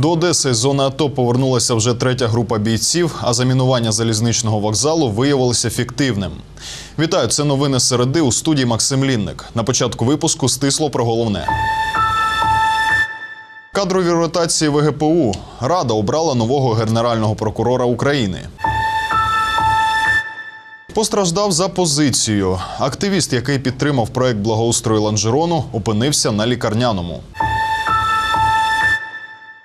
До Одеси з зони АТО повернулася вже третя група бійців, а замінування залізничного вокзалу виявилося фіктивним. Вітаю, це новини середи у студії Максим Лінник. На початку випуску стисло про головне. Кадрові ротації ВГПУ. Рада обрала нового генерального прокурора України. Постраждав за позицію. Активіст, який підтримав проект благоустрою Ланжерону, опинився на лікарняному.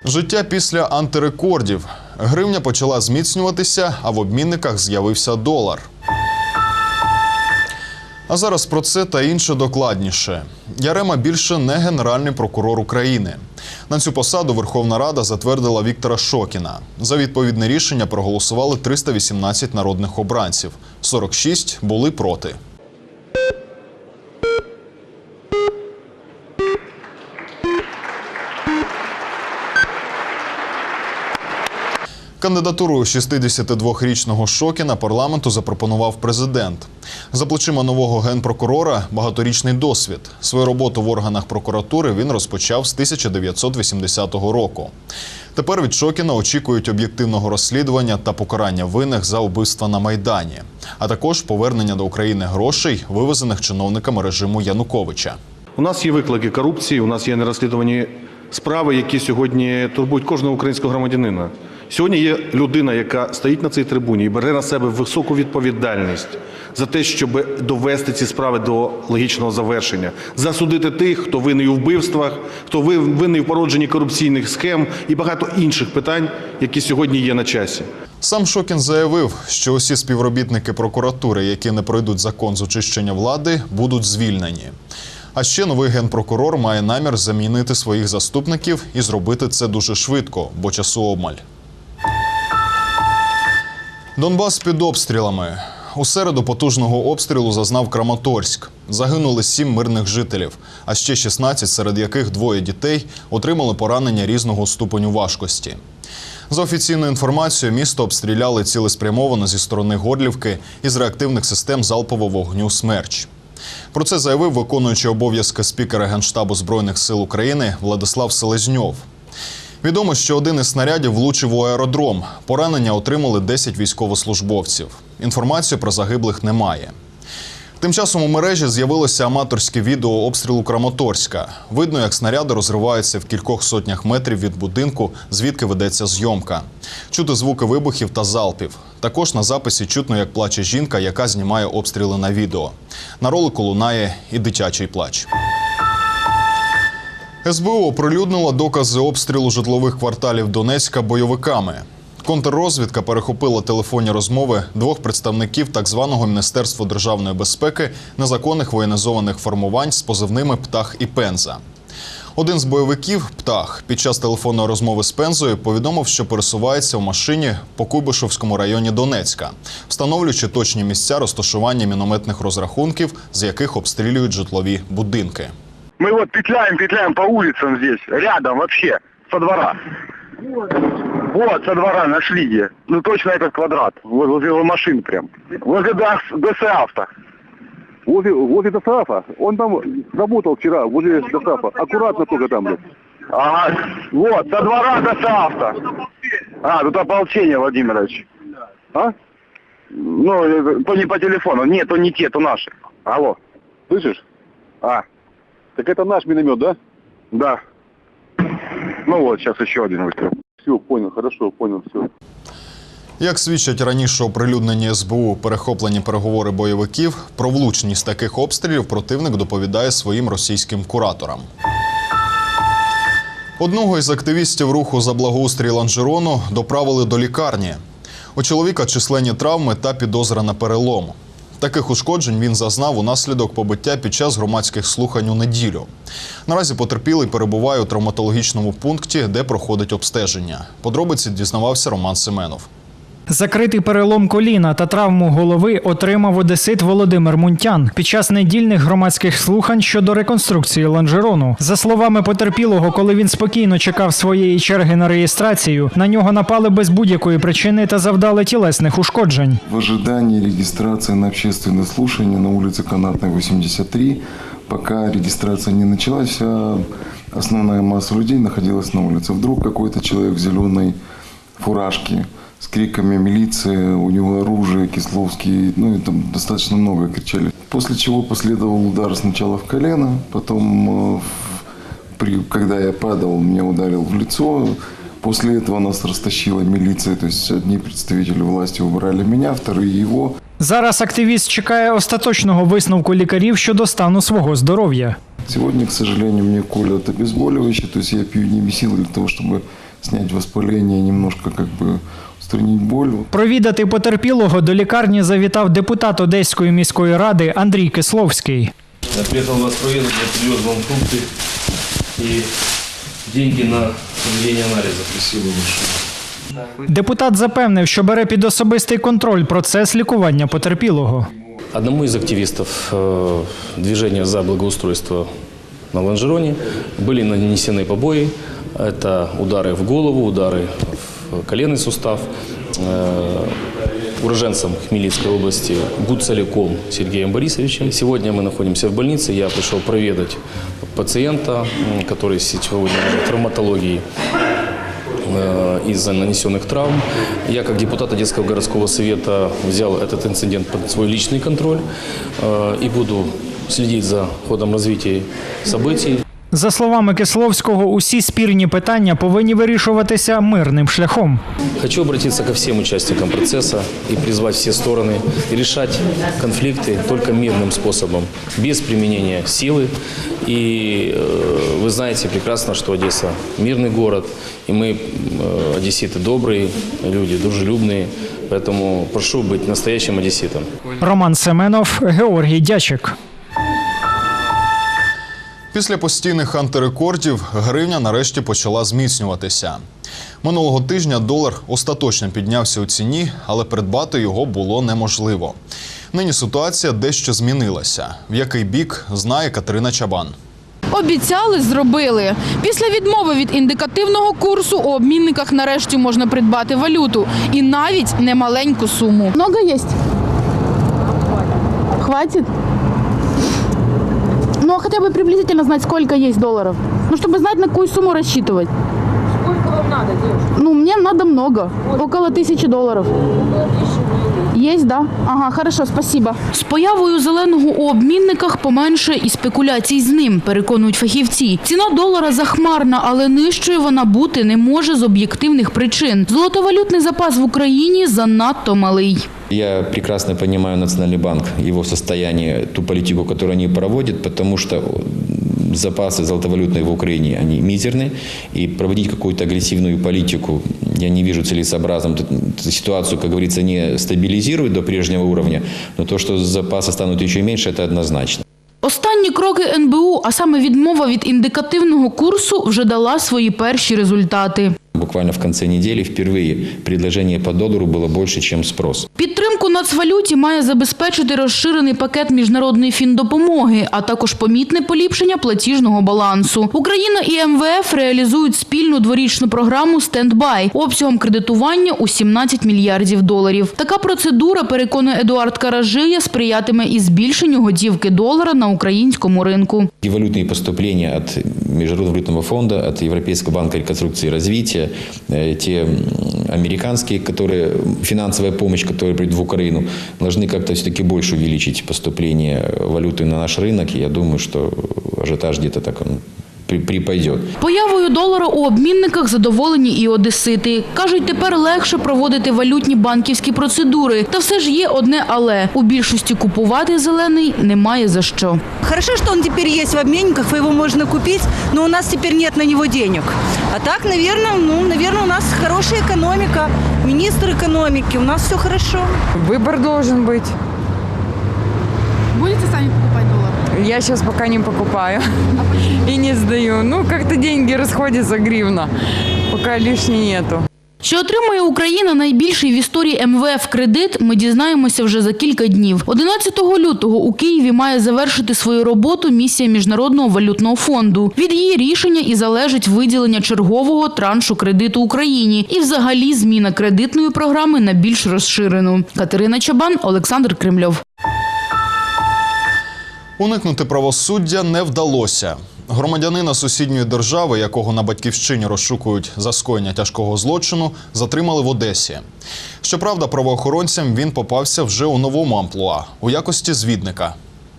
Життя після антирекордів. Гривня почала зміцнюватися, а в обмінниках з'явився долар. А зараз про це та інше докладніше. Ярема більше не генеральний прокурор України. На цю посаду Верховна Рада затвердила Віктора Шокіна. За відповідне рішення проголосували 318 народних обранців. 46 були проти. Кандидатуру 62-річного Шокіна парламенту запропонував президент. За плечима нового генпрокурора багаторічний досвід. Свою роботу в органах прокуратури він розпочав з 1980 року. Тепер від Шокіна очікують об'єктивного розслідування та покарання винних за вбивства на Майдані, а також повернення до України грошей, вивезених чиновниками режиму Януковича. У нас є виклики корупції, у нас є нерозслідувані справи, які сьогодні турбують кожного українського громадянина. Сьогодні є людина, яка стоїть на цій трибуні і бере на себе високу відповідальність за те, щоб довести ці справи до логічного завершення, засудити тих, хто винний у вбивствах, хто винний в породженні корупційних схем і багато інших питань, які сьогодні є на часі. Сам Шокін заявив, що усі співробітники прокуратури, які не пройдуть закон з очищення влади, будуть звільнені. А ще новий генпрокурор має намір замінити своїх заступників і зробити це дуже швидко, бо часу обмаль. Донбас під обстрілами. У середу потужного обстрілу зазнав Краматорськ. Загинули сім мирних жителів, а ще 16, серед яких двоє дітей отримали поранення різного ступеню важкості. За офіційною інформацією, місто обстріляли цілеспрямовано зі сторони Горлівки із реактивних систем залпового вогню Смерч. Про це заявив виконуючий обов'язки спікера Генштабу Збройних сил України Владислав Селезньов. Відомо, що один із снарядів влучив у аеродром. Поранення отримали 10 військовослужбовців. Інформації про загиблих немає. Тим часом у мережі з'явилося аматорське відео обстрілу Краматорська. Видно, як снаряди розриваються в кількох сотнях метрів від будинку, звідки ведеться зйомка. Чути звуки вибухів та залпів. Також на записі чутно, як плаче жінка, яка знімає обстріли на відео. На ролику лунає і дитячий плач. СБУ оприлюднила докази обстрілу житлових кварталів Донецька бойовиками. Контррозвідка перехопила телефонні розмови двох представників так званого Міністерства державної безпеки незаконних воєнізованих формувань з позивними Птах і Пенза. Один з бойовиків Птах під час телефонної розмови з Пензою повідомив, що пересувається в машині по Куйбишевському районі Донецька, встановлюючи точні місця розташування мінометних розрахунків, з яких обстрілюють житлові будинки. Мы вот петляем, петляем по улицам здесь, рядом вообще, со двора. Вот, со двора нашли где. Ну точно этот квадрат, вот возле его машин прям. Возле ДС, ДС авто. Возле, возле Досаафа. Он там работал вчера, возле Досаафа. Аккуратно только там. блядь. Ага, вот, со двора ДС авто. А, тут ополчение, Владимирович. А? Ну, э, то не по телефону, нет, то не те, то наши. Алло, Слышишь? а, Так это наш миномет, да? да. Ну вот, сейчас еще один выстрел. Все, понял, хорошо, понял, все. Як свідчать раніше оприлюднені СБУ перехоплені переговори бойовиків, про влучність таких обстрілів противник доповідає своїм російським кураторам. Одного із активістів руху за благоустрій Ланжерону доправили до лікарні. У чоловіка численні травми та підозра на перелом. Таких ушкоджень він зазнав унаслідок побиття під час громадських слухань у неділю. Наразі потерпілий перебуває у травматологічному пункті, де проходить обстеження. Подробиці дізнавався Роман Семенов. Закритий перелом коліна та травму голови отримав одесит Володимир Мунтян під час недільних громадських слухань щодо реконструкції лонжерону. За словами потерпілого, коли він спокійно чекав своєї черги на реєстрацію, на нього напали без будь-якої причини та завдали тілесних ушкоджень. В ожидании регистрации на общественное слушание на улице Канатной, 83, пока регистрация не началась, вся основная масса людей находилась на улице. Вдруг какой-то человек в зеленой фуражке с криками милиции, у него оружие, Кисловский, ну и там достаточно много кричали. После чего последовал удар сначала в колено, потом, э, в- при, когда я падал, меня ударил в лицо. После этого нас растащила милиция, то есть одни представители власти убрали меня, вторые его. Зараз активіст чекає остаточного висновку лікарів щодо стану свого здоров'я. Сегодня, к сожалению, мне колят обезболивающее, то есть я пью немесил для того, чтобы снять воспаление, немножко как бы устранить боль. Провідати потерпілого до лікарні завітав депутат Одеської міської ради Андрій Кисловський. Я приехал вас проведать, я привез вам фрукты и деньги на проведение анализа. Спасибо большое. Депутат запевнив, що бере під особистий контроль процес лікування потерпілого. Одному из активистов э, движения за благоустройство на Ланжероне были нанесены побои. Это удары в голову, удары в коленный сустав. Э, уроженцем Хмельницкой области Гуцаляком Сергеем Борисовичем. Сегодня мы находимся в больнице. Я пришел проведать пациента, м, который сегодня в травматологии э, из-за нанесенных травм. Я, как депутат Одесского городского совета, взял этот инцидент под свой личный контроль э, и буду следить за ходом развития событий. За словами Кисловського, усі спірні питання повинні вирішуватися мирним шляхом. Хочу обратиться ко всем участникам процесса и призвать все стороны решать конфликты только мирным способом, без применения силы. И э, вы знаете прекрасно, что Одесса мирный город, и мы, э, одесситы, добрые люди, дружелюбные. Поэтому прошу быть настоящим одесситом. Роман Семенов, Георгій Дячик. Після постійних антирекордів гривня нарешті почала зміцнюватися. Минулого тижня долар остаточно піднявся у ціні, але придбати його було неможливо. Нині ситуація дещо змінилася. В який бік знає Катерина Чабан. Обіцяли, зробили. Після відмови від індикативного курсу у обмінниках нарешті можна придбати валюту. І навіть немаленьку суму. Много є? Хватит? Ну, а хотя бы приблизительно знать, сколько есть долларов. Ну, чтобы знать, на какую сумму рассчитывать. Сколько вам надо, девушка? Ну, мне надо много. Около тысячи долларов. Есть, да? Ага, хорошо, спасибо. З появою зеленого у обмінниках поменше і спекуляцій з ним, переконують фахівці. Ціна долара захмарна, але нижчою вона бути не може з об'єктивних причин. Золотовалютний запас в Україні занадто малий. Я прекрасно понимаю Национальный банк, его состояние, ту политику, которую они проводят, потому что запасы золотовалютные в Украине, они мизерны, и проводить какую-то агрессивную политику я не вижу целесообразным. Тут Ситуацию, как говорится, не стабилизирует до прежнего уровня, но то, что запасы станут еще меньше, это однозначно. Останні кроки НБУ, а саме відмова від індикативного курсу, вже дала свої перші результати. Буквально в конце недели впервые предложение по доллару было больше, чем спрос. Підтримку нацвалюті має забезпечити розширений пакет міжнародної фіндопомоги, а також помітне поліпшення платіжного балансу. Україна і МВФ реалізують спільну дворічну програму «Стендбай» обсягом кредитування у 17 мільярдів доларів. Така процедура, переконує Едуард Каражия, сприятиме і збільшенню готівки долара на українському ринку. И валютные поступления от Международного валютного фонда, от Европейского банка реконструкции и развития, э, те м, американские, которые, финансовая помощь, которая придет в Украину, должны как-то все-таки больше увеличить поступление валюты на наш рынок. И я думаю, что ажиотаж где-то так он при- припадет. Появою долара у обмінниках задоволені і одесити. Кажуть, тепер легше проводити валютні банківські процедури. Та все ж є одне але. У більшості купувати зелений немає за що. Хорошо, что он теперь есть в обменниках, его можно купить, но у нас теперь нет на него денег. А так, наверное, ну, наверное, у нас хорошая экономика, министр экономики, у нас все хорошо. Выбор должен быть. Будете самі покупати долар? Я сейчас пока не покупаю и не сдаю. Ну, как-то деньги расходятся гривна. Пока лишней нету. Чи отримає Україна найбільший в історії МВФ кредит, ми дізнаємося вже за кілька днів. 11 лютого у Києві має завершити свою роботу місія Міжнародного валютного фонду. Від її рішення і залежить виділення чергового траншу кредиту Україні і взагалі зміна кредитної програми на більш розширену. Катерина Чабан, Олександр Кремльов. Уникнути правосуддя не вдалося. Громадянина сусідньої держави, якого на батьківщині розшукують за скоєння тяжкого злочину, затримали в Одесі. Щоправда, правоохоронцям він попався вже у новому амплуа у якості звідника.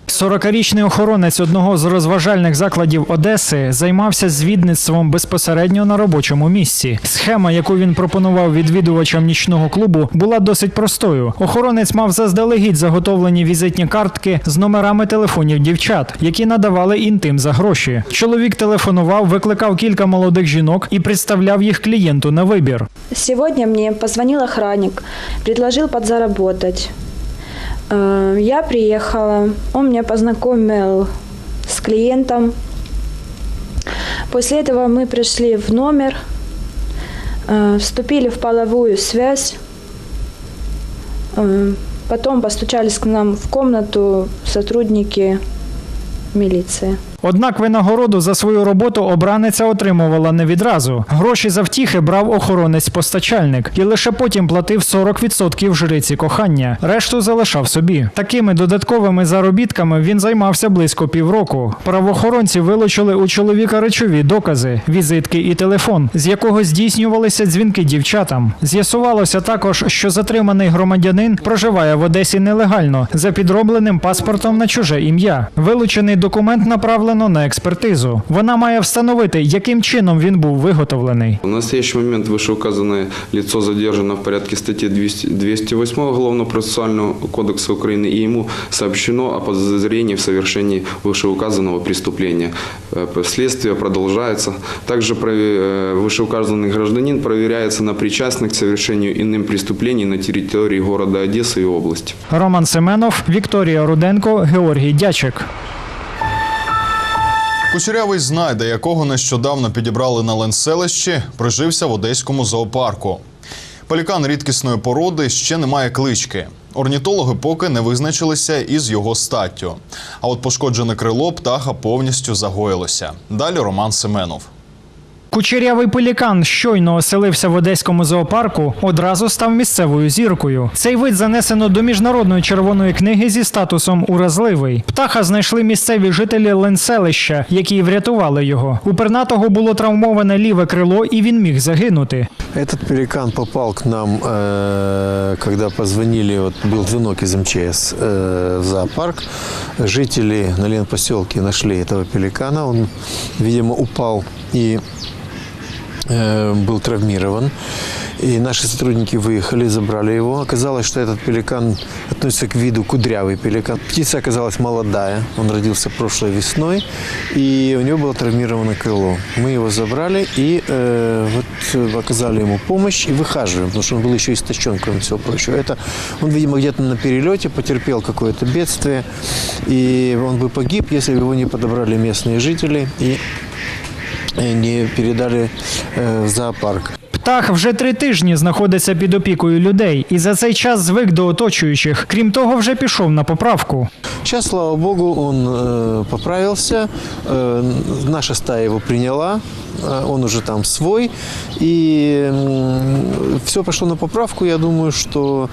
40-річний охоронець одного з розважальних закладів Одеси займався звідництвом безпосередньо на робочому місці. Схема, яку він пропонував відвідувачам нічного клубу, була досить простою. Охоронець мав заздалегідь заготовлені візитні картки з номерами телефонів дівчат, які надавали інтим за гроші. Чоловік телефонував, викликав кілька молодих жінок і представляв їх клієнту на вибір. Сегодня мне позвонил охранник, предложил подзаработать. Э, Я приехала, он меня познакомил с клиентом. После этого мы пришли в номер, э, вступили в половую связь. Э, Потом постучались к нам в комнату сотрудники милиции. Однак винагороду за свою роботу обраниця отримувала не відразу. Гроші за втіхи брав охоронець-постачальник і лише потім платив 40% жриці кохання. Решту залишав собі. Такими додатковими заробітками він займався близько півроку. Правоохоронці вилучили у чоловіка речові докази, візитки і телефон, з якого здійснювалися дзвінки дівчатам. З'ясувалося також, що затриманий громадянин проживає в Одесі нелегально за підробленим паспортом на чуже ім'я. Вилучений документ направлено на експертизу. Вона має встановити, яким чином він був виготовлений. В настоящий момент вышеуказанное лицо задержано в порядке статьи 200 208 Уголовно-процессуального кодекса Украины, и ему сообщено о подозрении в совершении вышеуказанного преступления. Э, Следствие продолжается. Также прови- э, вышеуказанный гражданин проверяется на причастность к совершению иным преступлений на территории города Одессы и области. Роман Семенов, Вікторія Руденко, Георгій Дячик. Кучерявий знайде, якого нещодавно підібрали на Ленселищі, прижився в одеському зоопарку. Пелікан рідкісної породи ще не має клички. Орнітологи поки не визначилися із його статтю. А от пошкоджене крило птаха повністю загоїлося. Далі Роман Семенов. Кучерявий пелікан щойно оселився в одеському зоопарку, одразу став місцевою зіркою. Цей вид занесено до міжнародної червоної книги зі статусом уразливий. Птаха знайшли місцеві жителі Ленселища, які врятували його. У пернатого було травмоване ліве крило, і він міг загинути. Этот пеликан попал к нам, э, когда позвонили, вот был звонок из МЧС э, в зоопарк. Жители на Ленпоселке нашли этого пеликана. Он, видимо, упал и э, был травмирован. И наши сотрудники выехали, забрали его. Оказалось, что этот пеликан относится к виду кудрявый пеликан. Птица оказалась молодая. Он родился прошлой весной, и у него было травмировано крыло. Мы его забрали и э, вот, э, оказали ему помощь и выхаживаем, потому что он был еще истощен, кроме всего прочего. Это он, видимо, где-то на перелете потерпел какое-то бедствие, и он бы погиб, если бы его не подобрали местные жители и э, не передали э, в зоопарк. Птах вже три тижні знаходиться під опікою людей і за цей час звик до оточуючих. Крім того, вже пішов на поправку. Сейчас, слава богу, он э, поправился. Э, наша стая его приняла. Э, он уже там свой. И все пошло на поправку. Я думаю, что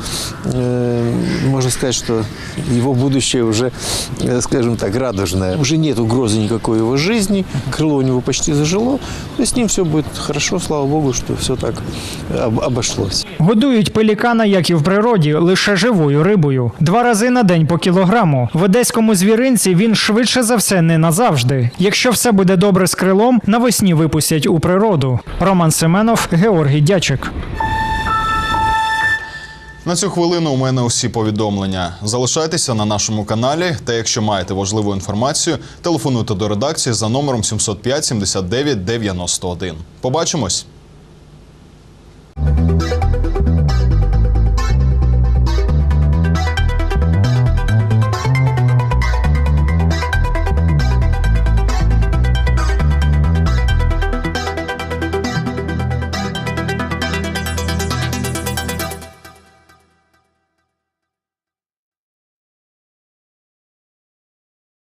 э, можно сказать, что его будущее уже, э, скажем так, радужное. Уже нет угрозы никакой его жизни. Крыло у него почти зажило. То есть с ним все будет хорошо, слава богу, что все так об- обошлось. Годують пелікана, як і в природі, лише живою рибою. Два рази на день по кілограму. В одеському звіринці він швидше за все не назавжди. Якщо все буде добре з крилом, навесні випустять у природу. Роман Семенов, Георгій Дячик. На цю хвилину у мене усі повідомлення. Залишайтеся на нашому каналі. Та якщо маєте важливу інформацію, телефонуйте до редакції за номером 705 79 91. Побачимось.